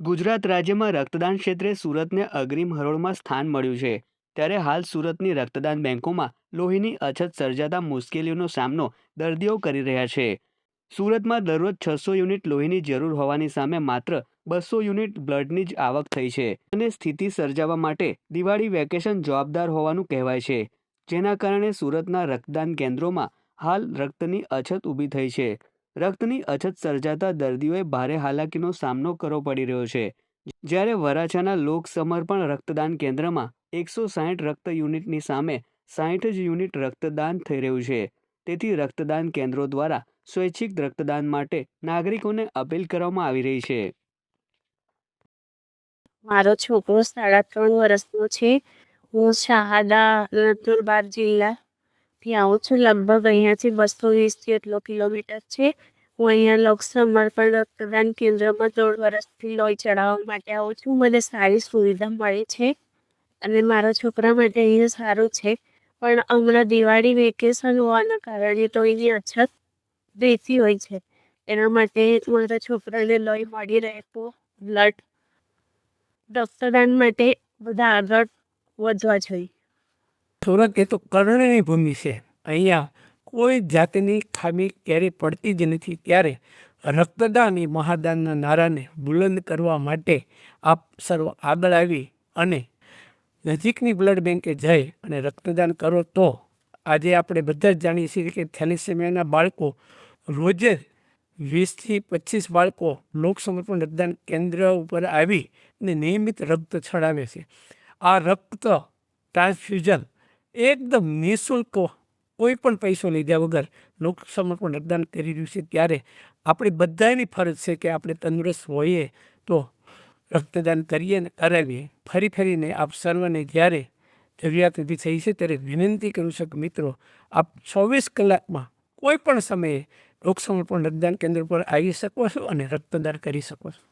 ગુજરાત રાજ્યમાં રક્તદાન ક્ષેત્રે સુરતને અગ્રીમ હરોળમાં સ્થાન મળ્યું છે. ત્યારે હાલ સુરતની રક્તદાન બેંકોમાં લોહીની અછત સર્જાતા મુશ્કેલીઓનો સામનો દર્દીઓ કરી રહ્યા છે. સુરતમાં દરરોજ છસો યુનિટ લોહીની જરૂર હોવાની સામે માત્ર બસો યુનિટ બ્લડની જ આવક થઈ છે અને સ્થિતિ સર્જાવા માટે દિવાળી વેકેશન જવાબદાર હોવાનું કહેવાય છે. જેના કારણે સુરતના રક્તદાન કેન્દ્રોમાં હાલ રક્તની અછત ઊભી થઈ છે. રક્તની અછત સર્જાતા દર્દીઓએ ભારે હાલાકીનો સામનો કરવો પડી રહ્યો છે. જ્યારે વરાછાના લોક સમર્પણ રક્તદાન કેન્દ્રમાં એકસો સાહીઠ રક્ત યુનિટની સામે સાહીઠ જ યુનિટ રક્તદાન થઈ રહ્યું છે. તેથી રક્તદાન કેન્દ્રો દ્વારા સ્વૈચ્છિક રક્તદાન માટે નાગરિકોને અપીલ કરવામાં આવી રહી છે. મારો છોકરો સાડા ત્રણ વર્ષનો છે. હું શહાદા નંદુરબાર જિલ્લાથી આવું છું. લગભગ અહીંયાથી બસો વીસથી એટલો કિલોમીટર છે. હું અહીંયા લોક સમર્પણ રક્તદાન કેન્દ્રમાં દોઢ વર્ષથી લોહી ચડાવવા માટે આવું છું. મને સારી સુવિધા મળી છે અને મારા છોકરા માટે અહીંયા સારું છે. પણ હમણાં દિવાળી વેકેશન હોવાના કારણે તો એની અછત રહેતી હોય છે. એના માટે મારા છોકરાને લોહી મળી રહે તો બ્લડ રક્તદાન માટે બધા આગળ વધવા જોઈએ. સુરત એ તો કર્ણની ભૂમિ છે. અહીંયા કોઈ જાતની ખામી ક્યારેય પડતી જ નથી. ત્યારે રક્તદાન એ મહાદાનના નારાને બુલંદ કરવા માટે આપ સર્વ આગળ આવી અને નજીકની બ્લડ બેંકે જઈ અને રક્તદાન કરો તો આજે આપણે બધા જ જાણીએ છીએ કે થેલિસેમિયાના બાળકો રોજે વીસથી પચીસ બાળકો લોક સમર્પણ રક્તદાન કેન્દ્ર ઉપર આવી અને નિયમિત રક્ત છડાવે છે. આ રક્ત ટ્રાન્સફ્યુઝન એકદમ નિઃશુલ્ક કોઈ પણ પૈસો લીધા વગર લોકસમર્પણ રક્તદાન કરી રહ્યું છે. ત્યારે આપણી બધાની ફરજ છે કે આપણે તંદુરસ્ત હોઈએ તો રક્તદાન કરીએ ને કરાવીએ. ફરી ફરીને આપ સર્વને જ્યારે જરૂરિયાત ઊભી થઈ છે ત્યારે વિનંતી કરું છું કે મિત્રો, આપ ચોવીસ કલાકમાં કોઈ પણ સમયે લોક સમર્પણ રક્તદાન કેન્દ્ર પર આવી શકો છો અને રક્તદાન કરી શકો છો.